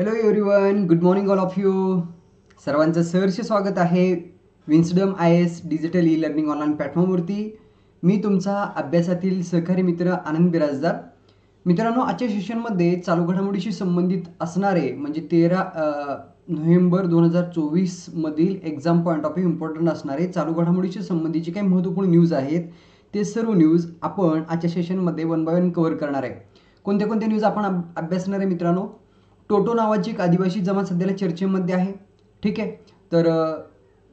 Hello everyone good morning all of you सर्वांचं सहर्ष स्वागत आहे विन्सडम I S digital e learning online प्लॅटफॉर्मवरती मी तुमचा अभ्यासातील सहकारी मित्र आनंद बिराजदार. मित्रांनो आजच्या सेशनमध्ये चालू घडामोडीशी संबंधित असणारे म्हणजे तेरा नोव्हेंबर दोन हजार चोवीसमधील exam point of view important असणारे चालू घडामोडीशी संबंधीचे काही महत्त्वपूर्ण न्यूज आहेत. ते सर्व न्यूज आपण आजच्या सेशनमध्ये वन बाय वन कव्हर करणार आहे. कोणत्या कोणत्या न्यूज आपण अभ्यासणार आहे मित्रांनो? टोटो नावाची एक आदिवासी जमात सध्याला चर्चेमध्ये आहे. ठीक आहे? तर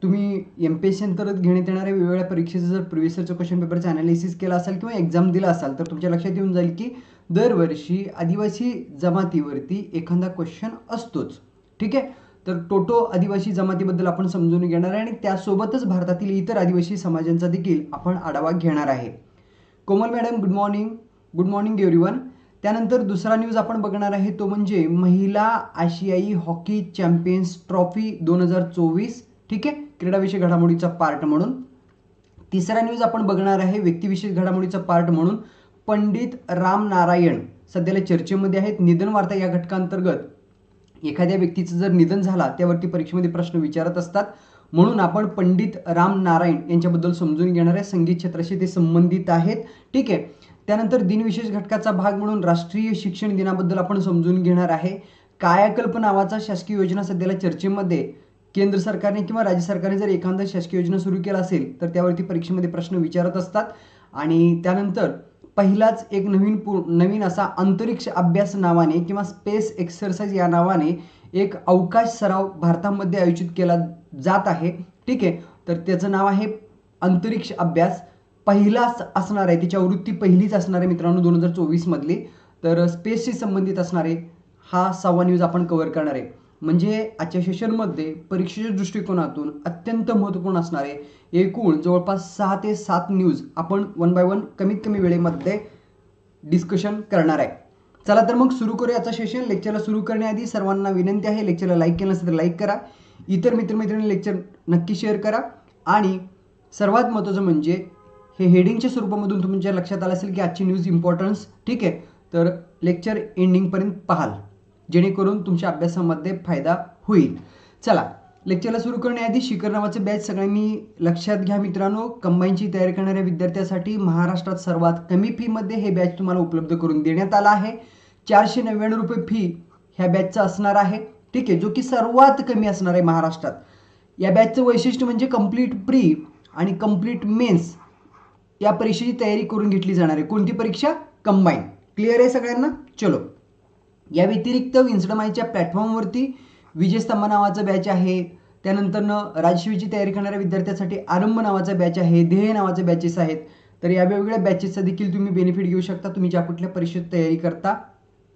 तुम्ही एम पी एस सी अंतर्गत घेण्यात येणाऱ्या वेगवेगळ्या परीक्षेचं जर प्रिव्हिसरचं क्वेश्चन पेपरचं अनालिसिस केलं असाल किंवा एक्झाम दिला असाल तर तुमच्या लक्षात येऊन जाईल की दरवर्षी आदिवासी जमातीवरती एखादा क्वेश्चन असतोच. ठीक आहे? तर टोटो आदिवासी जमातीबद्दल आपण समजून घेणार आहे आणि त्यासोबतच भारतातील इतर आदिवासी समाजांचा देखील आपण आढावा घेणार आहे. Komal madam good morning good morning everyone त्यानंतर दुसरा न्यूज आपण बघणार आहे तो म्हणजे महिला आशियाई हॉकी चॅम्पियन्स ट्रॉफी दोन हजार चोवीस. ठीक आहे? क्रीडाविषयक घडामोडीचा पार्ट म्हणून. तिसरा न्यूज आपण बघणार आहे व्यक्तिविशेष घडामोडीचा पार्ट म्हणून. पंडित राम नारायण सध्याला चर्चेमध्ये आहेत. निधन वार्ता या घटकांतर्गत एखाद्या व्यक्तीचं जर निधन झाला त्यावरती परीक्षेमध्ये प्रश्न विचारत असतात. म्हणून आपण पंडित राम नारायण यांच्याबद्दल समजून घेणार आहे. संगीत क्षेत्राशी ते संबंधित आहेत. ठीक आहे? त्यानंतर दिनविशेष घटकाचा भाग म्हणून राष्ट्रीय शिक्षण दिनाबद्दल आपण समजून घेणार आहे. कायाकल्प नावाचा शासकीय योजना सध्याला चर्चेमध्ये. केंद्र सरकारने किंवा राज्य सरकारने जर एखादा शासकीय योजना सुरू केला असेल तर त्यावरती परीक्षेमध्ये प्रश्न विचारत असतात. आणि त्यानंतर पहिलाच एक नवीन पू नवीन असा अंतरिक्ष अभ्यास नावाने किंवा स्पेस एक्सरसाइज या नावाने एक अवकाश सराव भारतामध्ये आयोजित केला जात आहे. ठीक आहे तर त्याचं नाव आहे अंतरिक्ष अभ्यास. पहिलाच असणार आहे तिच्या आवृत्ती पहिलीच असणार आहे मित्रांनो दोन हजार चोवीसमधली तर स्पेसशी संबंधित असणारे हा सहावा न्यूज आपण कव्हर करणार आहे. म्हणजे आजच्या सेशनमध्ये परीक्षेच्या दृष्टिकोनातून अत्यंत महत्त्वपूर्ण असणारे एकूण जवळपास सहा ते सात न्यूज आपण वन बाय वन कमीत कमी वेळेमध्ये डिस्कशन करणार आहे. चला तर मग सुरू करूया याचा सेशन लेक्चरला सुरू करण्याआधी सर्वांना विनंती आहे लेक्चरला लाईक केलं नसेल तर लाईक करा. इतर मित्रमैत्रिणी लेक्चर नक्की शेअर करा. आणि सर्वात महत्त्वाचं म्हणजे हे हेडिंगच्या स्वरूपामधून तुमच्या लक्षात आलं असेल की आजची न्यूज इम्पॉर्टन्स ठीक आहे? तर लेक्चर एंडिंगपर्यंत पाहाल. जेणेकरून तुमच्या अभ्यासामध्ये फायदा होईल. चला लेक्चरला सुरू करण्याआधी शिखर नावाचं बॅच सगळ्यांनी लक्षात घ्या मित्रांनो. कंबाईनची तयारी करणाऱ्या विद्यार्थ्यासाठी महाराष्ट्रात सर्वात कमी फीमध्ये हे बॅच तुम्हाला उपलब्ध करून देण्यात आला आहे. चारशे नव्याण्णव रुपये फी ह्या बॅचचा असणार आहे. ठीक आहे जो की सर्वात कमी असणार आहे महाराष्ट्रात. या बॅचचं वैशिष्ट्य म्हणजे कंप्लीट प्री आणि कंप्लीट मेन्स या परीक्षेची तयारी करून घेतली जाणार आहे. कोणती परीक्षा? कंबाईन क्लिअर आहे सगळ्यांना? चलो. या व्यतिरिक्त विन्सडमाईच्या प्लॅटफॉर्मवरती विजयस्तंभ नावाचा बॅच आहे. त्यानंतरनं राजशिवीची तयारी करणाऱ्या विद्यार्थ्यासाठी आरंभ नावाचा बॅच आहे. ध्येय नावाचे बॅचेस आहेत. तर या वेगवेगळ्या बॅचेसचा देखील तुम्ही बेनिफिट घेऊ शकता. तुम्ही ज्या कुठल्या परीक्षेत तयारी करता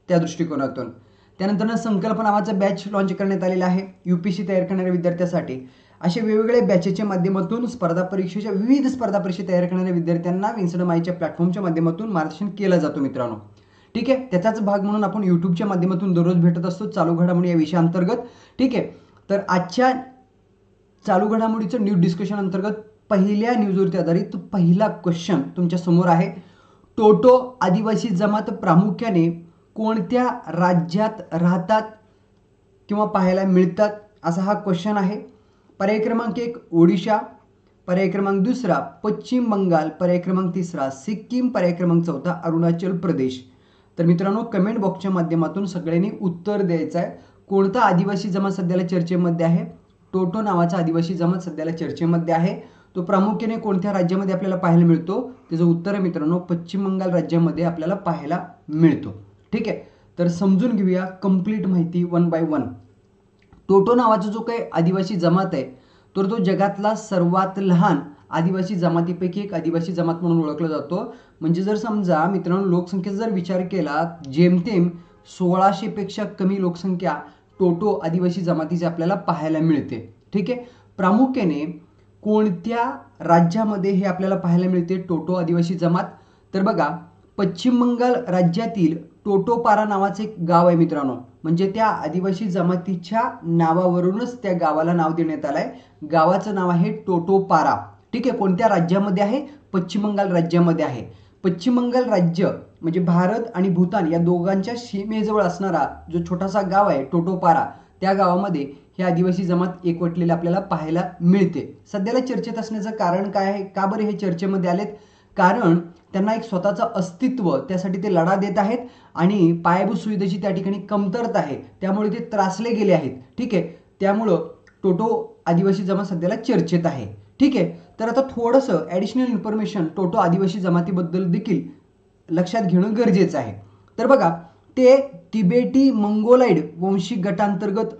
त्या दृष्टिकोनातून. त्यानंतर संकल्प नावाचा बॅच लॉन्च करण्यात आलेला आहे. यू पी सी तयार करणाऱ्या विद्यार्थ्यासाठी. असे वेगवेगळ्या बॅचेच्या माध्यमातून स्पर्धा परीक्षेच्या विविध स्पर्धा परीक्षा तयार करणाऱ्या विद्यार्थ्यांना विन्सड माईच्या प्लॅटफॉर्मच्या माध्यमातून मार्गदर्शन केलं जातो मित्रांनो. ठीक आहे? त्याचाच भाग म्हणून आपण यूट्यूबच्या माध्यमातून दररोज भेटत असतो चालू घडामोडी या विषयाअंतर्गत ठीक आहे? तर आजच्या चालू घडामोडीचं न्यूज डिस्कशन अंतर्गत पहिल्या न्यूजवरती आधारित पहिला क्वेश्चन तुमच्यासमोर आहे. टोटो आदिवासी जमात प्रामुख्याने कोणत्या राज्यात राहतात किंवा पाहायला मिळतात? असा हा क्वेश्चन आहे. पर्याय क्रमांक एक ओडिशा. पर्याय क्रमांक दुसरा पश्चिम बंगाल. पर्याय क्रमांक तिसरा सिक्कीम. पर्याय क्रमांक चौथा अरुणाचल प्रदेश. तर मित्रांनो कमेंट बॉक्सच्या माध्यमातून सगळ्यांनी उत्तर द्यायचं आहे. कोणता आदिवासी जमात सध्याला चर्चेमध्ये आहे? टोटो नावाचा आदिवासी जमात सध्याला चर्चेमध्ये आहे. तो प्रामुख्याने कोणत्या राज्यामध्ये आपल्याला पाहायला मिळतो? त्याचं उत्तर आहे मित्रांनो पश्चिम बंगाल राज्यामध्ये आपल्याला पाहायला मिळतो. ठीक आहे? तर समजून घेऊया कंप्लीट माहिती वन बाय वन टोटो नावाचा जो काही आदिवासी जमात आहे तर तो जगातला सर्वात लहान आदिवासी जमातीपैकी एक आदिवासी जमात म्हणून ओळखला जातो. म्हणजे जर समजा मित्रांनो लोकसंख्येचा जर विचार केला जेमतेम सोळाशेपेक्षा कमी लोकसंख्या टोटो आदिवासी जमातीची आपल्याला पाहायला मिळते. ठीक आहे? प्रामुख्याने कोणत्या राज्यामध्ये हे आपल्याला पाहायला मिळते टोटो आदिवासी जमात? तर बघा पश्चिम बंगाल राज्यातील टोटोपारा नावाचे एक गाव आहे मित्रांनो. म्हणजे त्या आदिवासी जमातीच्या नावावरूनच त्या गावाला नाव देण्यात आलं आहे गावाचं नाव आहे टोटोपारा. ठीक आहे कोणत्या राज्यामध्ये आहे? पश्चिम बंगाल राज्यामध्ये आहे. पश्चिम बंगाल राज्य म्हणजे भारत आणि भूतान या दोघांच्या सीमेजवळ असणारा जो छोटासा गाव आहे टोटोपारा त्या गावामध्ये हे आदिवासी जमात एकवटलेली आपल्याला पाहायला मिळते. सध्याला चर्चेत असण्याचं कारण काय आहे? का बरे हे चर्चेमध्ये आलेत? कारण त्यांना एक स्वतःचं अस्तित्व त्यासाठी ते लढा देत आहेत आणि पायाभूत सुविधेची त्या ठिकाणी कमतरता आहे. त्यामुळे ते त्रासले गेले आहेत. ठीक आहे? त्यामुळं टोटो आदिवासी जमात सध्याला चर्चेत आहे. ठीक आहे? तर आता थोडंसं ॲडिशनल इन्फॉर्मेशन टोटो आदिवासी जमातीबद्दल देखील लक्षात घेणं गरजेचं आहे. तर बघा ते तिबेटी मंगोलाईड वंशिक गटांतर्गत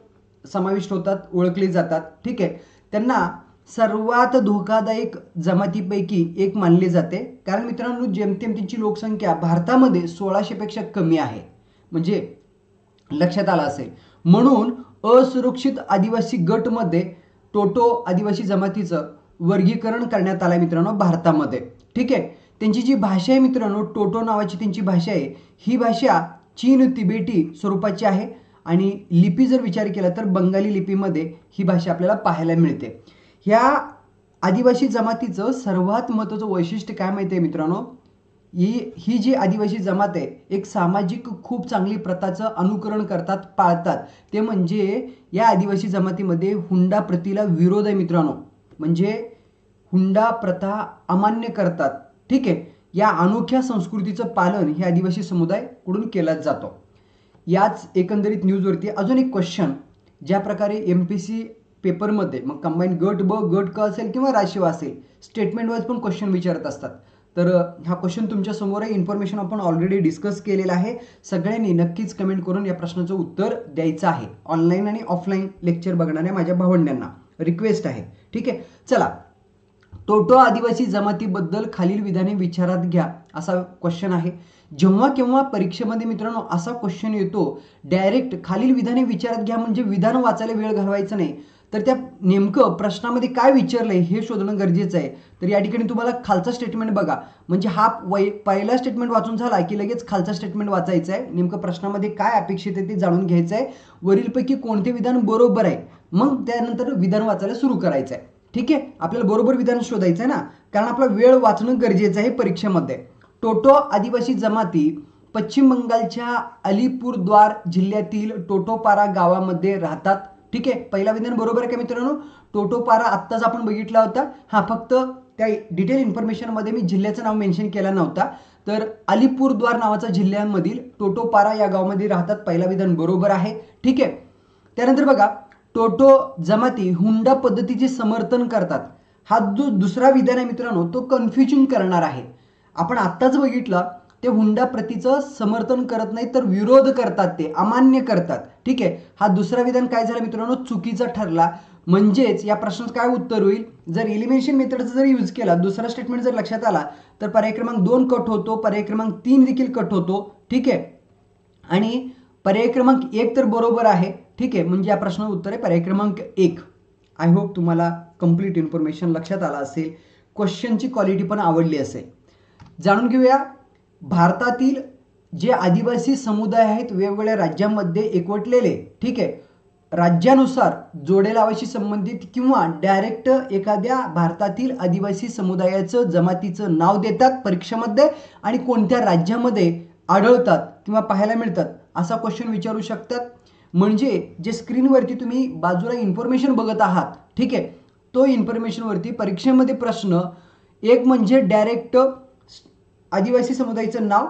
समाविष्ट होतात ओळखले जातात. ठीक आहे? त्यांना सर्वात धोकादायक जमातीपैकी एक मानले जाते. कारण मित्रांनो जेमतेम त्यांची लोकसंख्या भारतामध्ये सोळाशेपेक्षा कमी आहे. म्हणजे लक्षात आलं असेल. म्हणून असुरक्षित आदिवासी गटमध्ये टोटो आदिवासी जमातीचं वर्गीकरण करण्यात आलं आहे मित्रांनो भारतामध्ये. ठीक आहे? त्यांची जी भाषा आहे मित्रांनो टोटो नावाची त्यांची भाषा आहे ही भाषा चीन तिबेटी स्वरूपाची आहे. आणि लिपी जर विचार केला तर बंगाली लिपीमध्ये ही भाषा आपल्याला पाहायला मिळते. ह्या आदिवासी जमातीचं सर्वात महत्त्वाचं वैशिष्ट्य काय माहिती आहे मित्रांनो? ही ही जी आदिवासी जमात आहे एक सामाजिक खूप चांगली प्रथाचं अनुकरण करतात पाळतात. ते म्हणजे या आदिवासी जमातीमध्ये हुंडा प्रतीला विरोध आहे मित्रांनो. म्हणजे हुंडा प्रथा अमान्य करतात. ठीक आहे? या अनोख्या संस्कृतीचं पालन हे आदिवासी समुदायाकडून केला जातो. याच एकंदरीत न्यूजवरती अजून एक क्वेश्चन ज्या प्रकारे एम पी सी पेपरमध्ये मग कंबाईन गट ब गट क असेल किंवा राशीव असेल स्टेटमेंट वाईज पण क्वेश्चन विचारत असतात. तर हा क्वेश्चन तुमच्यासमोर आहे. इन्फॉर्मेशन आपण ऑलरेडी डिस्कस केलेलं आहे. सगळ्यांनी नक्कीच कमेंट करून या प्रश्नाचं उत्तर द्यायचं आहे. ऑनलाईन आणि ऑफलाईन लेक्चर बघणाऱ्या माझ्या भावंड्यांना रिक्वेस्ट आहे. ठीक आहे? चला. टोटो आदिवासी जमातीबद्दल खालील विधाने विचारात घ्या असा क्वेश्चन आहे. जेव्हा केव्हा परीक्षेमध्ये मित्रांनो असा क्वेश्चन येतो डायरेक्ट खालील विधाने विचारात घ्या म्हणजे विधान वाचायला वेळ घालवायचा नाही. तर त्या नेमकं प्रश्नामध्ये काय विचारलंय हे शोधणं गरजेचं आहे. तर या ठिकाणी तुम्हाला खालचा स्टेटमेंट बघा. म्हणजे हा वै पहिला स्टेटमेंट वाचून झाला की लगेच खालचा स्टेटमेंट वाचायचं आहे नेमकं प्रश्नामध्ये काय अपेक्षित आहे ते जाणून घ्यायचं आहे वरीलपैकी कोणते विधान बरोबर आहे? मग त्यानंतर विधान वाचायला सुरू करायचं आहे ठीक? आहे आपल्याला बरोबर विधान शोधायचं आहे ना? कारण आपला वेळ वाचणं गरजेचं आहे परीक्षेमध्ये. टोटो आदिवासी जमाती पश्चिम बंगालच्या अलिपूरद्वार जिल्ह्यातील टोटोपारा गावामध्ये राहतात. ठीक आहे? पहिला विधान बरोबर आहे का मित्रांनो? टोटोपारा आत्ताच आपण बघितला होता. हा फक्त त्या डिटेल इन्फॉर्मेशनमध्ये मी जिल्ह्याचं नाव मेन्शन केला नव्हता. तर अलिपूरद्वार नावाचा जिल्ह्यामधील टोटोपारा या गावामध्ये राहतात. पहिला विधान बरोबर आहे. ठीक आहे? त्यानंतर बघा टोटो जमाती हुंडा पद्धतीचे समर्थन करतात. हा जो दुसरा विधान आहे मित्रांनो तो कन्फ्युजन करणार आहे. आपण आत्ताच बघितलं ते हुंडा प्रतीचं समर्थन करत नाही तर विरोध करतात ते अमान्य करतात. ठीक आहे? हा दुसरा विधान काय झाला मित्रांनो? चुकीचा ठरला. म्हणजेच या प्रश्नाचं काय उत्तर होईल? जर एलिमिनेशन मेथडचा जर यूज केला दुसरा स्टेटमेंट जर लक्षात आला तर पर्याय क्रमांक दोन कट होतो पर्याय क्रमांक तीन देखील कट होतो. ठीक आहे? आणि पर्याय क्रमांक एक तर बरोबर आहे. ठीक आहे? म्हणजे या प्रश्नाचं उत्तर आहे पर्याय क्रमांक एक. आय होप तुम्हाला कंप्लीट इन्फॉर्मेशन लक्षात आला असेल. क्वेश्चनची क्वालिटी पण आवडली असेल. जाणून घेऊया. भारतातील जे आदिवासी समुदाय आहेत वेगवेगळ्या राज्यांमध्ये एकवटलेले ठीक आहे? राज्यानुसार जोडे लावाशी संबंधित किंवा डायरेक्ट एखाद्या भारतातील आदिवासी समुदायाचं जमातीचं नाव देतात परीक्षेमध्ये आणि कोणत्या राज्यामध्ये आढळतात किंवा पाहायला मिळतात असा क्वेश्चन विचारू शकतात. म्हणजे जे स्क्रीनवरती तुम्ही बाजूला इन्फॉर्मेशन बघत आहात ठीक आहे? तो इन्फॉर्मेशनवरती परीक्षेमध्ये प्रश्न एक म्हणजे डायरेक्ट आदिवासी समुदायाचं नाव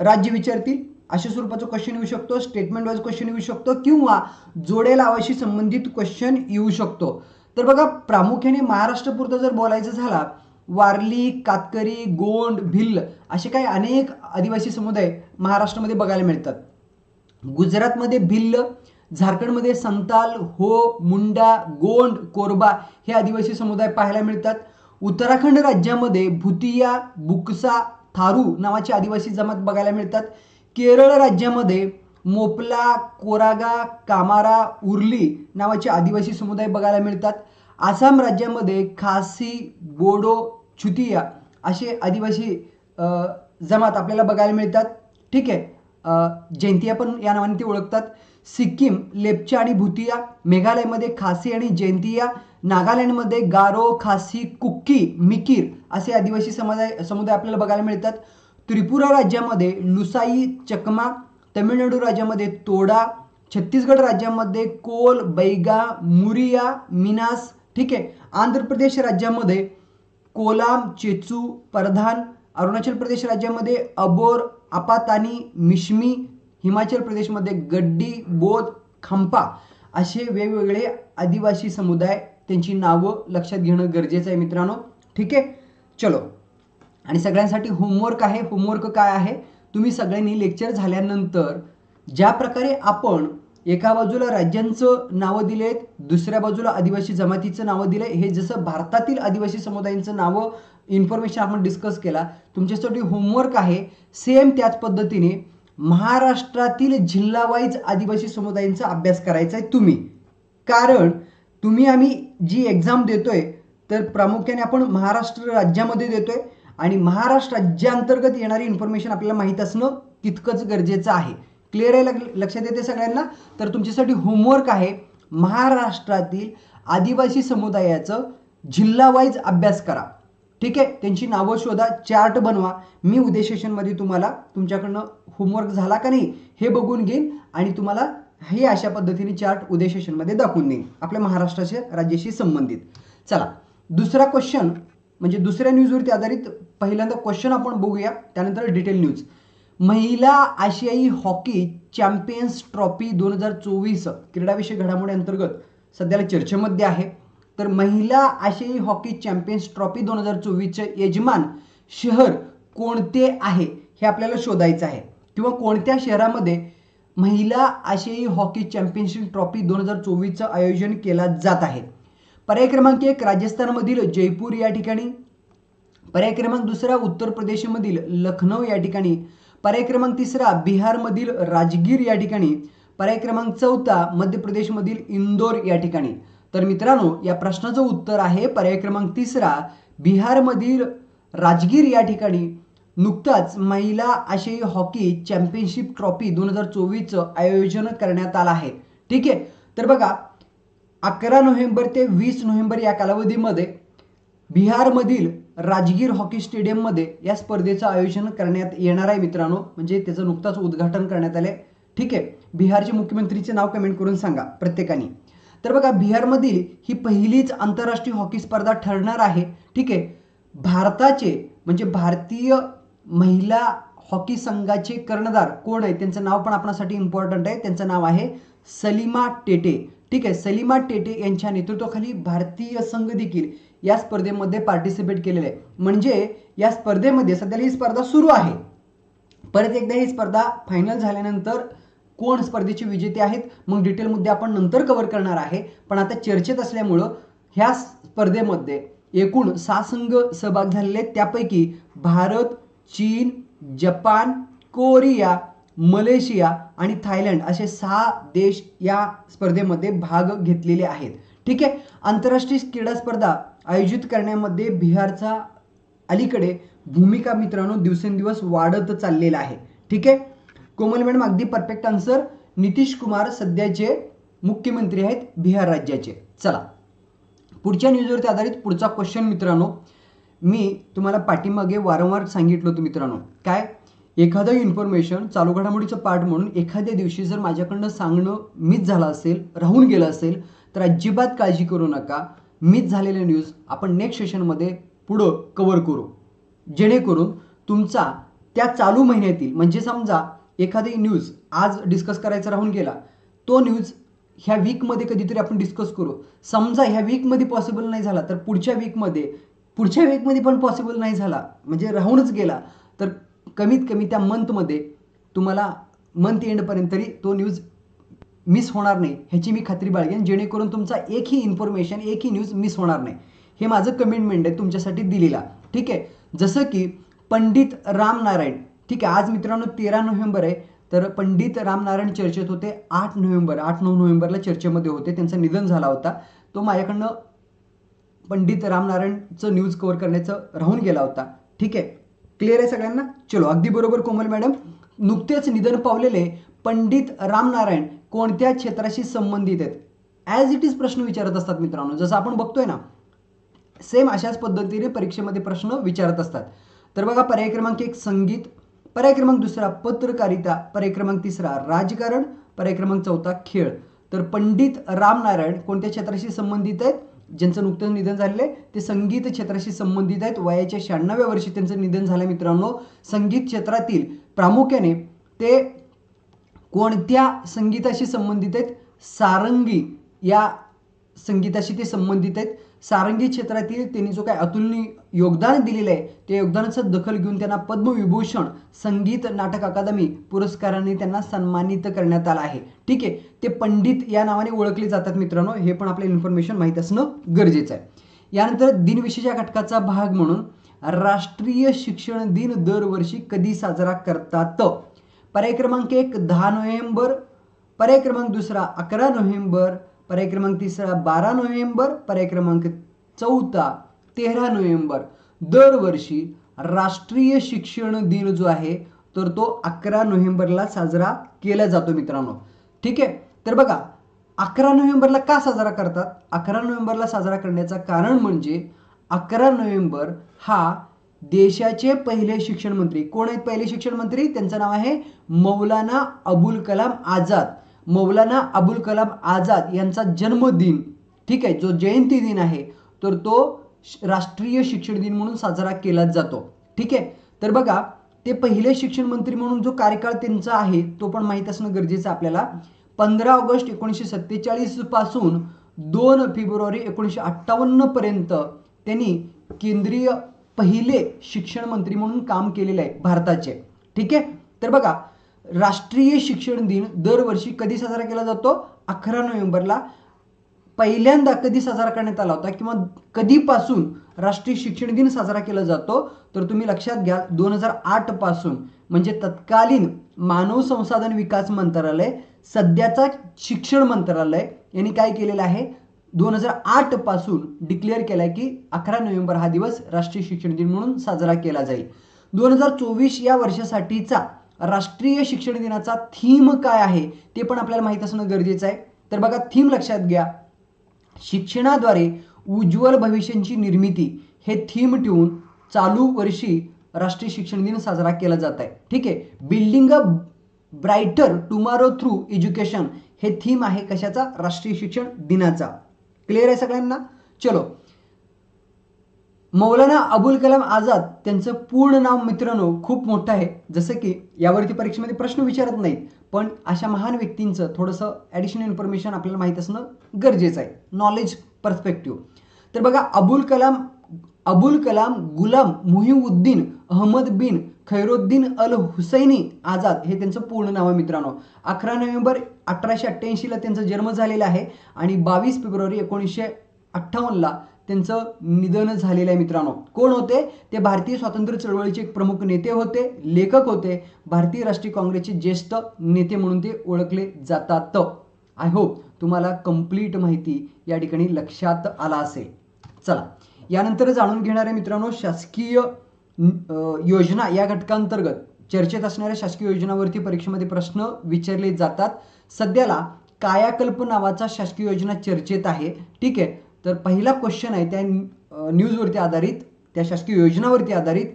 राज्य विचारतील. अशा स्वरूपाचं क्वेश्चन येऊ शकतो स्टेटमेंट वाईज क्वेश्चन येऊ शकतो किंवा जोडे लावाशी संबंधित क्वेश्चन येऊ शकतो. तर बघा प्रामुख्याने महाराष्ट्रपुरतं जर बोलायचं झाला वारली कातकरी गोंड भिल्ल असे काही अनेक आदिवासी समुदाय महाराष्ट्रामध्ये बघायला मिळतात. गुजरातमध्ये भिल्ल झारखंडमध्ये संताल हो मुंडा गोंड कोरबा हे आदिवासी समुदाय पाहायला मिळतात. उत्तराखंड राज्यामध्ये भुतिया बुकसा थारू नावाची आदिवासी जमात बघायला मिळतात. केरळ राज्यामध्ये मोपला कोरागा कामारा उर्ली नावाचे आदिवासी समुदाय बघायला मिळतात. आसाम राज्यामध्ये खासी बोडो छुतिया असे आदिवासी जमात आपल्याला बघायला मिळतात. ठीक आहे. अ, जैंतिया पण या नावाने ते ओळखतात. सिक्कीम लेपचा आणि भुतिया मेघालयमध्ये खासी आणि जैंतिया नागालँडमध्ये गारो खासी कुक्की मिकीर असे आदिवासी समुदाय समुदाय आपल्याला बघायला मिळतात. त्रिपुरा राज्यामध्ये लुसाई चकमा तमिळनाडू राज्यामध्ये तोडा छत्तीसगड राज्यामध्ये कोल बैगा मुरिया मिनास ठीक आहे. आंध्र प्रदेश राज्यामध्ये कोलाम चेचू परधान अरुणाचल प्रदेश राज्यामध्ये अबोर आपातानी मिश्मी हिमाचल प्रदेशमध्ये गड्डी बोध खंपा असे वेगवेगळे आदिवासी समुदाय त्यांची नावं लक्षात घेणं गरजेचं आहे मित्रांनो. ठीक आहे? चलो. आणि सगळ्यांसाठी होमवर्क आहे. होमवर्क काय आहे? तुम्ही सगळ्यांनी लेक्चर झाल्यानंतर ज्या प्रकारे आपण एका बाजूला राज्यांचं नावं दिलेत दुसऱ्या बाजूला आदिवासी जमातीचं नावं दिलं हे जसं भारतातील आदिवासी समुदायांचं नावं इन्फॉर्मेशन आपण डिस्कस केला तुमच्यासाठी होमवर्क आहे. सेम त्याच पद्धतीने महाराष्ट्रातील जिल्हावाईज आदिवासी समुदायांचा अभ्यास करायचा आहे तुम्ही. कारण तुम्ही आम्ही जी एक्झाम देतो आहे तर प्रामुख्याने आपण महाराष्ट्र राज्यामध्ये देतो आहे आणि महाराष्ट्र राज्याअंतर्गत येणारी इन्फॉर्मेशन आपल्याला माहीत असणं तितकंच गरजेचं आहे. क्लिअर आहे लग- लक्षात येते सगळ्यांना? तर तुमच्यासाठी होमवर्क आहे महाराष्ट्रातील आदिवासी समुदायाचं जिल्हावाईज अभ्यास करा. ठीक आहे? त्यांची नावं शोधा चार्ट बनवा. मी उद्या सेशनमध्ये तुम्हाला तुमच्याकडनं होमवर्क झाला का नाही हे बघून घेईन आणि तुम्हाला हे अशा पद्धतीने चार्ट उद्या सेशनमध्ये दाखवून देईन. आपल्या महाराष्ट्राच्या राज्याशी संबंधित. चला दुसरा क्वेश्चन म्हणजे दुसऱ्या न्यूजवरती आधारित पहिल्यांदा क्वेश्चन आपण बघूया त्यानंतर डिटेल न्यूज महिला आशियाई हॉकी चॅम्पियन्स ट्रॉफी दोन हजार चोवीस क्रीडाविषयक घडामोडी अंतर्गत सध्याला चर्चेमध्ये आहे. तर महिला आशियाई हॉकी चॅम्पियन्स ट्रॉफी दोन हजार चोवीसचे यजमान शहर कोणते आहे? हे आपल्याला शोधायचं आहे. किंवा कोणत्या शहरामध्ये महिला आशियाई हॉकी चॅम्पियनशिप ट्रॉफी दोन हजार चोवीसचं आयोजन केला जात आहे. पर्याय क्रमांक एक राजस्थानमधील जयपूर या ठिकाणी. पर्याय क्रमांक दुसरा उत्तर प्रदेशमधील लखनौ या ठिकाणी. पर्याय क्रमांक तिसरा बिहारमधील राजगीर या ठिकाणी. पर्याय क्रमांक चौथा मध्य प्रदेशमधील इंदोर या ठिकाणी. तर मित्रांनो या प्रश्नाचं उत्तर आहे. पर्याय क्रमांक तिसरा बिहारमधील राजगीर या ठिकाणी. नुकताच महिला आशियाई हॉकी चॅम्पियनशिप ट्रॉफी दोन हजार चोवीसचं आयोजन करण्यात आलं आहे. ठीक आहे? तर बघा अकरा नोव्हेंबर ते वीस नोव्हेंबर या कालावधीमध्ये बिहारमधील राजगीर हॉकी स्टेडियममध्ये या स्पर्धेचं आयोजन करण्यात येणार आहे मित्रांनो. म्हणजे त्याचं नुकताच उद्घाटन करण्यात आलंय. ठीक आहे? बिहारचे मुख्यमंत्रीचे नाव कमेंट करून सांगा प्रत्येकाने. तर बघा बिहारमधील ही पहिलीच आंतरराष्ट्रीय हॉकी स्पर्धा ठरणार आहे. ठीक आहे? भारताचे म्हणजे भारतीय महिला हॉकी संघाचे कर्णधार कोण आहे? त्यांचं नाव पण आपणासाठी इम्पॉर्टंट आहे. त्यांचं नाव आहे सलीमा टेटे. ठीक आहे सलीमा टेटे यांच्या नेतृत्वाखाली भारतीय संघ देखील या स्पर्धेमध्ये पार्टिसिपेट केलेले आहे. म्हणजे या स्पर्धेमध्ये सध्याला ही स्पर्धा सुरू आहे. परत एकदा ही स्पर्धा फायनल झाल्यानंतर कोण स्पर्धेचे विजेते आहेत? मग डिटेल मुद्दे आपण नंतर कव्हर करणार आहे. पण आता चर्चेत असल्यामुळं ह्या स्पर्धेमध्ये एकूण सहा संघ सहभाग झालेले आहेत. त्यापैकी भारत चीन जपान कोरिया मलेशिया आणि थायलंड असे सहा देश या स्पर्धेमध्ये भाग घेतलेले आहेत. ठीक आहे? आंतरराष्ट्रीय क्रीडा स्पर्धा आयोजित करण्यामध्ये बिहारचा अलीकडे भूमिका मित्रांनो दिवसेंदिवस वाढत चाललेला आहे. ठीक आहे? कोमल मॅडम अगदी परफेक्ट आन्सर नितीश कुमार सध्याचे मुख्यमंत्री आहेत बिहार राज्याचे. चला. पुढच्या न्यूजवरती आधारित पुढचा क्वेश्चन मित्रांनो. मी तुम्हाला पाठीमागे वारंवार सांगितलं होतं मित्रांनो. काय? एखादं इन्फॉर्मेशन चालू घडामोडीचं पार्ट म्हणून एखाद्या दिवशी जर माझ्याकडनं सांगणं मिस झालं असेल राहून गेलं असेल तर अजिबात काळजी करू नका. मिस झालेले न्यूज आपण नेक्स्ट सेशनमध्ये पुढं कवर करू. जेणेकरून तुमचा त्या चालू महिन्यातील म्हणजे समजा एखादी न्यूज आज डिस्कस करायचा राहून गेला तो न्यूज ह्या वीकमध्ये कधीतरी आपण डिस्कस करू. समजा ह्या वीकमध्ये पॉसिबल नाही झाला तर पुढच्या वीकमध्ये पुढच्या वीकमध्ये पण पॉसिबल नाही झाला. म्हणजे राहूनच गेला. तर कमीत कमी त्या मंथमध्ये तुम्हाला मंथ एंडपर्यंत तरी तो न्यूज मिस होणार नाही. ह्याची मी खात्री बाळगेन. जेणेकरून तुमचा एकही इन्फॉर्मेशन एकही न्यूज मिस होणार नाही. हे माझं कमिटमेंट आहे तुमच्यासाठी दिलेला. ठीक आहे? जसं की पंडित रामनारायण. ठीक आहे? आज मित्रांनो तेरा नोव्हेंबर आहे. तर पंडित रामनारायण चर्चेत होते. आठ नोव्हेंबर आठ नऊ नोव्हेंबरला चर्चेमध्ये होते. त्यांचं निधन झाला होता. तो माझ्याकडनं पंडित रामनारायणचं न्यूज कव्हर करण्याचं राहून गेला होता. ठीक आहे? क्लिअर आहे सगळ्यांना? चलो अगदी बरोबर कोमल मॅडम. नुकतेच निधन पावलेले पंडित रामनारायण कोणत्या क्षेत्राशी संबंधित आहेत? ॲज इट इज प्रश्न विचारत असतात मित्रांनो. जसं आपण बघतोय ना सेम अशाच पद्धतीने परीक्षेमध्ये प्रश्न विचारत असतात. तर बघा पर्याय क्रमांक एक संगीत. पर्याय क्रमांक दुसरा पत्रकारिता. पर्याय क्रमांक तिसरा राजकारण. पर्याय क्रमांक चौथा खेळ. तर पंडित रामनारायण कोणत्या क्षेत्राशी संबंधित आहेत? ज्यांचं नुकतंच निधन झालेलं आहे ते संगीत क्षेत्राशी संबंधित आहेत. वयाच्या शहाण्णव्या वर्षी त्यांचं निधन झालं मित्रांनो. संगीत क्षेत्रातील प्रामुख्याने ते कोणत्या संगीताशी संबंधित आहेत? सारंगी या संगीताशी ते संबंधित आहेत. सारंगी क्षेत्रातील त्यांनी जो काय अतुलनीय योगदान दिलेलं आहे त्या योगदानाचं दखल घेऊन त्यांना पद्मविभूषण संगीत नाटक अकादमी पुरस्काराने त्यांना सन्मानित करण्यात आलं आहे. ठीक आहे? ते पंडित या नावाने ओळखले जातात मित्रांनो. हे पण आपल्याला इन्फॉर्मेशन माहीत असणं गरजेचं आहे. यानंतर दिनविशेषच्या घटकाचा भाग म्हणून राष्ट्रीय शिक्षण दिन दरवर्षी कधी साजरा करतात? पर्याय क्रमांक एक दहा नोव्हेंबर. पर्याय क्रमांक दुसरा अकरा नोव्हेंबर. पर्याय क्रमांक तिसरा बारा नोव्हेंबर पर्याय क्रमांक चौथा तेरा नोव्हेंबर. दरवर्षी राष्ट्रीय शिक्षण दिन जो आहे तर तो अकरा नोव्हेंबरला साजरा केला जातो मित्रांनो. ठीक आहे? तर बघा अकरा नोव्हेंबरला का साजरा करतात? अकरा नोव्हेंबरला साजरा करण्याचं कारण म्हणजे अकरा नोव्हेंबर हा देशाचे पहिले शिक्षण मंत्री. कोण आहेत पहिले शिक्षण मंत्री? त्यांचं नाव आहे मौलाना अबुल कलाम आझाद. मौलाना अबुल कलाम आझाद यांचा जन्मदिन ठीक आहे जो जयंती दिन आहे तर तो राष्ट्रीय शिक्षण दिन म्हणून साजरा केला जातो ठीक आहे. तर बघा ते पहिले शिक्षण मंत्री म्हणून जो कार्यकाळ त्यांचा आहे तो पण माहीत असणं गरजेचं आहे आपल्याला. पंधरा ऑगस्ट एकोणीसशे सत्तेचाळीसपासून दोन फेब्रुवारी एकोणीसशे अठ्ठावन्न पर्यंत त्यांनी केंद्रीय पहिले शिक्षण मंत्री म्हणून काम केलेलं आहे भारताचे ठीक आहे. तर बघा राष्ट्रीय शिक्षण दिन दरवर्षी कधी साजरा केला जातो? अकरा नोव्हेंबरला. पहिल्यांदा कधी साजरा करण्यात आला होता? किंवा कधीपासून राष्ट्रीय शिक्षण दिन साजरा केला जातो? तर तुम्ही लक्षात घ्या दोन हजार आठपासून. म्हणजे तत्कालीन मानव संसाधन विकास मंत्रालय सध्याचा शिक्षण मंत्रालय यांनी काय केलेलं आहे? दोन हजार आठपासून डिक्लेअर आहे की अकरा नोव्हेंबर हा दिवस राष्ट्रीय शिक्षण दिन म्हणून साजरा केला जाईल. दोन हजार चोवीस या वर्षासाठीचा राष्ट्रीय शिक्षण दिनाचा थीम काय आहे ते पण आपल्याला माहीत असणं गरजेचं आहे. तर बघा थीम लक्षात घ्या. शिक्षणाद्वारे उज्ज्वल भविष्यांची निर्मिती हे थीम ठेवून चालू वर्षी राष्ट्रीय शिक्षण दिन साजरा केला जात आहे. ठीक आहे? Building a brighter tomorrow through education हे थीम आहे कशाचा? राष्ट्रीय शिक्षण दिनाचा. क्लिअर आहे सगळ्यांना? चलो. मौलाना अबुल कलाम आझाद त्यांचं पूर्ण नाव मित्रांनो खूप मोठं आहे. जसं की यावरती परीक्षेमध्ये प्रश्न विचारत नाहीत पण अशा महान व्यक्तींचं थोडंसं ॲडिशनल इन्फॉर्मेशन आपल्याला माहीत असणं गरजेचं आहे. नॉलेज पर्स्पेक्टिव्ह तर बघा अबुल कलाम अबुल कलाम गुलाम मुहिउद्दीन अहमद बिन खैरुद्दीन अल हुसैनी आझाद हे त्यांचं पूर्ण नाव आहे मित्रांनो. अकरा नोव्हेंबर अठराशे अठ्ठ्याऐंशीला त्यांचा जन्म झालेला आहे आणि बावीस फेब्रुवारी एकोणीसशे अठ्ठावन्नला त्यांचं निधन झालेलं आहे मित्रांनो. कोण होते? ते भारतीय स्वातंत्र्य चळवळीचे एक प्रमुख नेते होते लेखक होते भारतीय राष्ट्रीय काँग्रेसचे ज्येष्ठ नेते म्हणून ते ओळखले जातात. आय होप तुम्हाला कंप्लीट माहिती या ठिकाणी लक्षात आला असेल. चला यानंतर जाणून घेणारे मित्रांनो शासकीय योजना या घटकांतर्गत. चर्चेत असणाऱ्या शासकीय योजनावरती परीक्षेमध्ये प्रश्न विचारले जातात. सध्याला कायाकल्प नावाचा शासकीय योजना चर्चेत आहे. ठीक आहे तर पहिला क्वेश्चन आहे त्या न्यूजवरती आधारित त्या शासकीय योजनावरती आधारित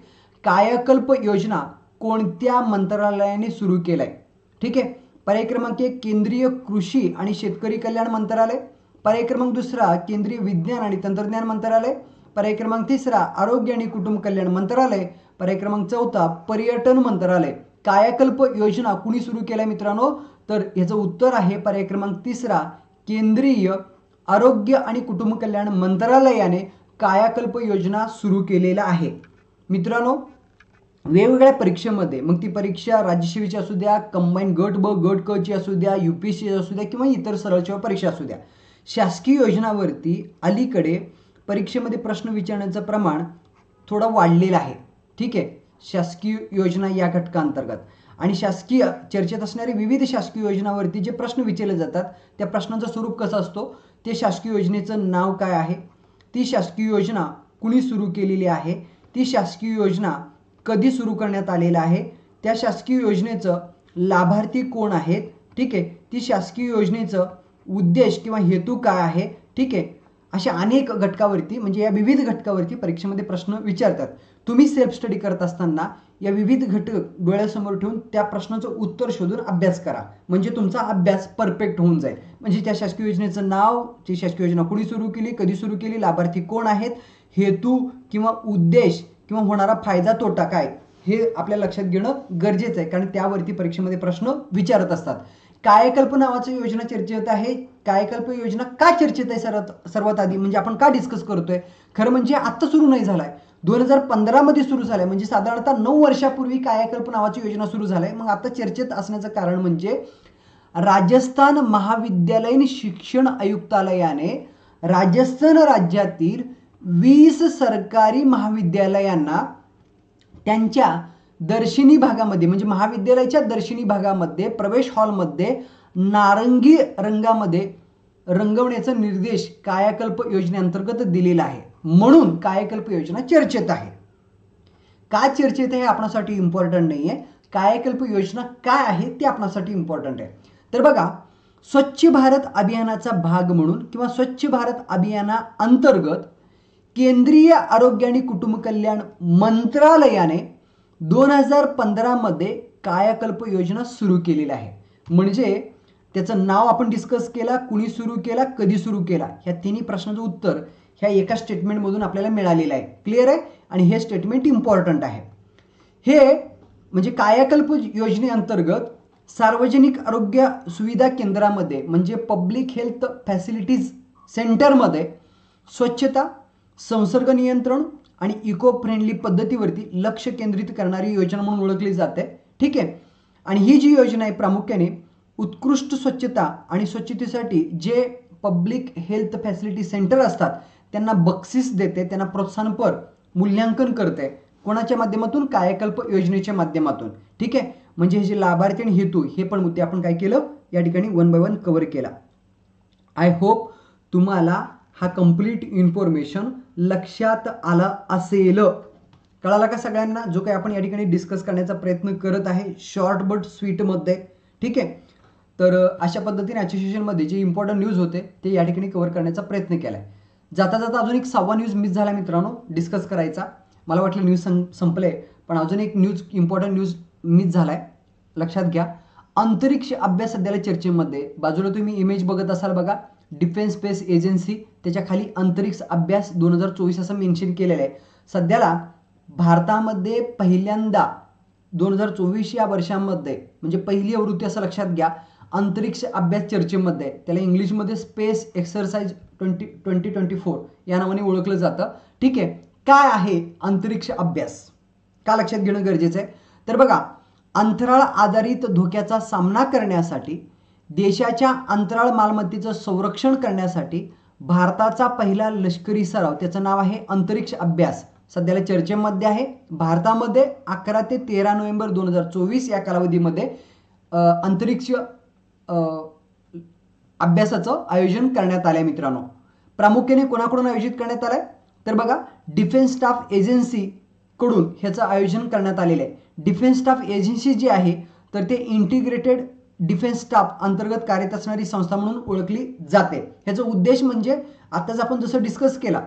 कायाकल्प योजना कोणत्या मंत्रालयाने सुरू केलाय? ठीक आहे? पर्याय क्रमांक एक केंद्रीय कृषी आणि शेतकरी कल्याण मंत्रालय. पर्याय क्रमांक दुसरा केंद्रीय विज्ञान आणि तंत्रज्ञान मंत्रालय. पर्याय क्रमांक तिसरा आरोग्य आणि कुटुंब कल्याण मंत्रालय. पर्याय क्रमांक चौथा पर्यटन मंत्रालय. कायाकल्प योजना कुणी सुरू केल्या मित्रांनो? तर याचं उत्तर आहे पर्याय क्रमांक तिसरा केंद्रीय आरोग्य आणि कुटुंब कल्याण मंत्रालयाने कायाकल्प योजना सुरू केलेला आहे. मित्रांनो वेगवेगळ्या परीक्षेमध्ये मग ती परीक्षा राज्यसेवेची असू द्या कंबाईन गट ब गट क ची असू द्या यू पी एस सी असू द्या किंवा इतर सरळच्या परीक्षा असू द्या शासकीय योजनावरती अलीकडे परीक्षेमध्ये प्रश्न विचारण्याचं प्रमाण थोडं वाढलेलं आहे. ठीक आहे? शासकीय योजना या घटकांतर्गत. आणि शासकीय चर्चेत असणारे विविध शासकीय योजनावरती जे प्रश्न विचारले जातात त्या प्रश्नांचं स्वरूप कसं असतो? ते शासकीय योजनेचं नाव काय आहे? ती शासकीय योजना कुणी सुरू केलेली आहे? ती शासकीय योजना कधी सुरू करण्यात आलेलं आहे? त्या शासकीय योजनेचं लाभार्थी कोण आहेत? ठीक आहे. ती शासकीय योजनेचं उद्देश किंवा हेतू काय आहे? ठीक आहे. अशा अनेक घटकावरती म्हणजे या विविध घटकावरती परीक्षेमध्ये प्रश्न विचारतात. तुम्ही सेल्फ स्टडी करत असताना या विविध घटक डोळ्यासमोर ठेवून त्या प्रश्नाचं उत्तर शोधून अभ्यास करा. म्हणजे तुमचा अभ्यास परफेक्ट होऊन जाईल. म्हणजे त्या शासकीय योजनेचं नाव ती शासकीय योजना कुणी सुरू केली कधी सुरू केली लाभार्थी कोण आहेत हेतू किंवा उद्देश किंवा होणारा फायदा तोटा काय हे आपल्या लक्षात घेणं गरजेचं आहे. कारण त्यावरती परीक्षेमध्ये प्रश्न विचारत असतात. कायकल्प नावाचं योजना चर्चेत आहे. कायकल्प योजना का चर्चेत आहे सर्वात सर्वात आधी? म्हणजे आपण का डिस्कस करतोय? खरं म्हणजे आत्ता सुरू नाही झालाय. दोन हजार पंधरामध्ये सुरू झालाय. म्हणजे साधारणतः नऊ वर्षापूर्वी कायाकल्प नावाची योजना सुरू झालाय. मग आता चर्चेत असण्याचं कारण म्हणजे राजस्थान महाविद्यालयीन शिक्षण आयुक्तालयाने राजस्थान राज्यातील वीस सरकारी महाविद्यालयांना त्यांच्या दर्शनी भागामध्ये म्हणजे महाविद्यालयाच्या दर्शनी भागामध्ये प्रवेश हॉलमध्ये नारंगी रंगामध्ये रंगवण्याचा निर्देश कायाकल्प योजनेअंतर्गत दिलेला आहे. म्हणून कायाकल्प योजना चर्चेत आहे. का चर्चेत आहे हे आपणासाठी इम्पॉर्टंट नाही आहे कायाकल्प योजना काय आहे ते आपणासाठी इम्पॉर्टंट आहे. तर बघा स्वच्छ भारत अभियानाचा भाग म्हणून किंवा स्वच्छ भारत अभियाना अंतर्गत केंद्रीय आरोग्य आणि कुटुंब कल्याण मंत्रालयाने दोन हजार पंधरामध्ये कायाकल्प योजना सुरू केलेली आहे. म्हणजे त्याचं नाव आपण डिस्कस केला कुणी सुरू केला कधी सुरू केला ह्या तिन्ही प्रश्नाचं उत्तर ह्या एका स्टेटमेंटमधून आपल्याला मिळालेलं आहे. क्लिअर आहे? आणि हे स्टेटमेंट इम्पॉर्टंट आहे. हे म्हणजे कायाकल्प योजनेअंतर्गत सार्वजनिक आरोग्य सुविधा केंद्रामध्ये म्हणजे पब्लिक हेल्थ फॅसिलिटीज सेंटरमध्ये स्वच्छता संसर्ग नियंत्रण आणि इको फ्रेंडली पद्धतीवरती लक्ष केंद्रित करणारी योजना म्हणून ओळखली जाते. ठीक आहे? आणि ही जी योजना आहे प्रामुख्याने उत्कृष्ट स्वच्छता आणि स्वच्छतेसाठी जे पब्लिक हेल्थ फॅसिलिटी सेंटर असतात त्यांना बक्षीस देते त्यांना प्रोत्साहनपर मूल्यांकन करते. कोणाच्या माध्यमातून? कायकल्प योजनेच्या माध्यमातून. ठीक आहे? म्हणजे हे जे लाभार्थी आणि हेतू हे पण मुद्दे आपण काय केलं? या ठिकाणी वन बाय वन कव्हर केला. आय होप तुम्हाला हा कंप्लीट इन्फॉर्मेशन लक्षात आला असेल. कळाला का सगळ्यांना? जो काही आपण या ठिकाणी डिस्कस करण्याचा प्रयत्न करत आहे शॉर्ट बट स्वीटमध्ये ठीक आहे? तर अशा पद्धतीने आजच्या जे इम्पॉर्टंट न्यूज होते ते या ठिकाणी कव्हर करण्याचा प्रयत्न केला आहे जाता जाता अजून एक सहावा न्यूज मिस झाला मित्रांनो डिस्कस करायचा. मला वाटलं न्यूज सं संपले पण अजून एक न्यूज इम्पॉर्टंट न्यूज मिस झाला आहे लक्षात घ्या. अंतरिक्ष अभ्यास सध्याला चर्चेमध्ये. बाजूला तुम्ही इमेज बघत असाल बघा डिफेन्स स्पेस एजन्सी त्याच्याखाली अंतरिक्ष अभ्यास दोन हजार चोवीस असं मेन्शन केलेलं आहे सध्याला भारतामध्ये पहिल्यांदा दोन हजार चोवीस या वर्षामध्ये म्हणजे पहिली आवृत्ती असं लक्षात घ्या अंतरिक्ष अभ्यास चर्चेमध्ये आहे. त्याला इंग्लिशमध्ये space exercise twenty twenty twenty four या नावाने ओळखलं जातं. ठीक आहे? काय आहे अंतरिक्ष अभ्यास? का लक्षात घेणं गरजेचं आहे? तर बघा अंतराळ आधारित धोक्याचा सामना करण्यासाठी देशाच्या अंतराळ मालमत्तेचं संरक्षण करण्यासाठी भारताचा पहिला लष्करी सराव त्याचं नाव आहे अंतरिक्ष अभ्यास. सध्याला चर्चेमध्ये आहे. भारतामध्ये अकरा ते तेरा नोव्हेंबर दोन हजार चोवीस या कालावधीमध्ये अंतरिक्ष अभ्यासाचं आयोजन करण्यात आलं आहे मित्रांनो. प्रामुख्याने कोणाकडून आयोजित करण्यात आलं आहे तर बघा डिफेन्स स्टाफ एजन्सी कडून ह्याचं आयोजन करण्यात आलेलं आहे डिफेन्स स्टाफ एजन्सी जी आहे तर ते इंटिग्रेटेड डिफेन्स स्टाफ अंतर्गत कार्यरत असणारी संस्था म्हणून ओळखली जाते. ह्याचा उद्देश म्हणजे आताच आपण जसं डिस्कस केला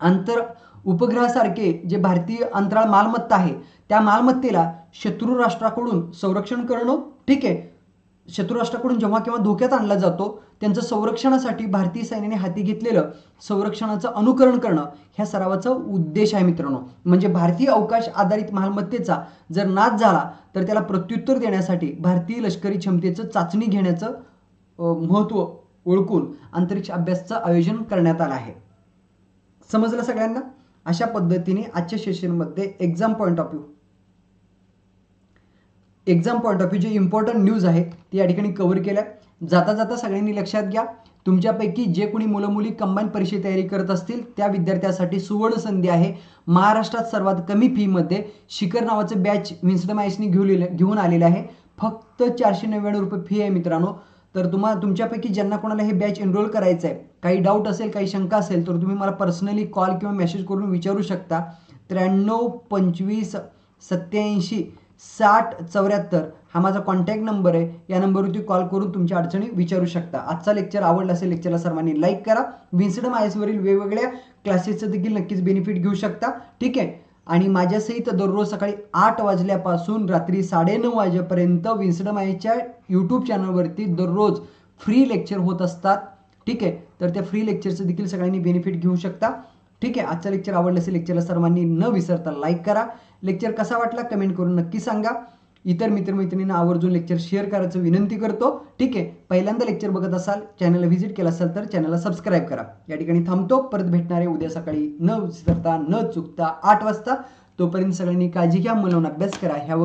अंतर उपग्रहासारखे जे भारतीय अंतराळ मालमत्ता आहे त्या मालमत्तेला शत्रू राष्ट्राकडून संरक्षण करणं ठीक आहे शत्रुराष्ट्राकडून जेव्हा केव्हा धोक्यात आणला जातो त्यांचं संरक्षणासाठी भारतीय सैन्याने हाती घेतलेलं संरक्षणाचं अनुकरण करणं ह्या सरावाचा उद्देश आहे मित्रांनो. म्हणजे भारतीय अवकाश आधारित मालमत्तेचा जर नाश झाला तर त्याला प्रत्युत्तर देण्यासाठी भारतीय लष्करी क्षमतेचं चाचणी घेण्याचं महत्त्व ओळखून अंतरिक्ष अभ्यासाचं आयोजन करण्यात आलं आहे. समजलं सगळ्यांना? अशा पद्धतीने आजच्या सेशनमध्ये exam point of view exam point of view जे इम्पॉर्टंट न्यूज आहे ते या ठिकाणी कव्हर केल्या. जाता जाता सगळ्यांनी लक्षात घ्या तुमच्यापैकी जे कोणी मुलं मुली कंबाईन परीक्षेची तयारी करत असतील त्या विद्यार्थ्यासाठी सुवर्ण संधी आहे. महाराष्ट्रात सर्वात कमी फीमध्ये शिखर नावाचं बॅच विन्स्डम आयसनी घेऊन घेऊन आलेलं आहे. फक्त चारशे नव्याण्णव रुपये फी आहे मित्रांनो. तर तुम्हा तुमच्यापैकी ज्यांना कोणाला हे बॅच एनरोल करायचं आहे काही डाऊट असेल काही शंका असेल तर तुम्ही मला पर्सनली कॉल किंवा मेसेज करून विचारू शकता. त्र्याण्णव पंचवीस सत्याऐंशी साठ चौऱ्याहत्तर. हा माझा कॉन्टॅक्ट नंबर आहे. या नंबरवरती कॉल करून तुमच्या अडचणी विचारू शकता. आजचा लेक्चर आवडला असेल लेक्चरला सर्वांनी लाईक करा. विन्सडम आय एसवरील वेगवेगळ्या क्लासेसचं देखील नक्कीच बेनिफिट घेऊ शकता. ठीक आहे? आणि माझ्यासहित दररोज सकाळी आठ वाजल्यापासून रात्री साडेनऊ वाजेपर्यंत विन्सडम आयच्या यूट्यूब चॅनलवरती दररोज फ्री लेक्चर होत असतात. ठीक आहे? तर त्या फ्री लेक्चरचं देखील सगळ्यांनी बेनिफिट घेऊ शकता. ठीक आहे? आजचं लेक्चर आवडलं असेल लेक्चरला सर्वांनी न विसरता लाईक करा. लेक्चर कसा वाटला कमेंट करून नक्की सांगा. इतर मित्रमैत्रिणींना आवर्जून लेक्चर शेअर करायचं विनंती करतो. ठीक आहे? पहिल्यांदा लेक्चर बघत असाल चॅनलला व्हिजिट केला असाल तर चॅनलला सबस्क्राईब करा. या ठिकाणी थांबतो. परत भेटणार आहे उद्या सकाळी न विसरता न चुकता आठ वाजता. तोपर्यंत सगळ्यांनी काळजी घ्या. मुलांना अभ्यास करा. ह्या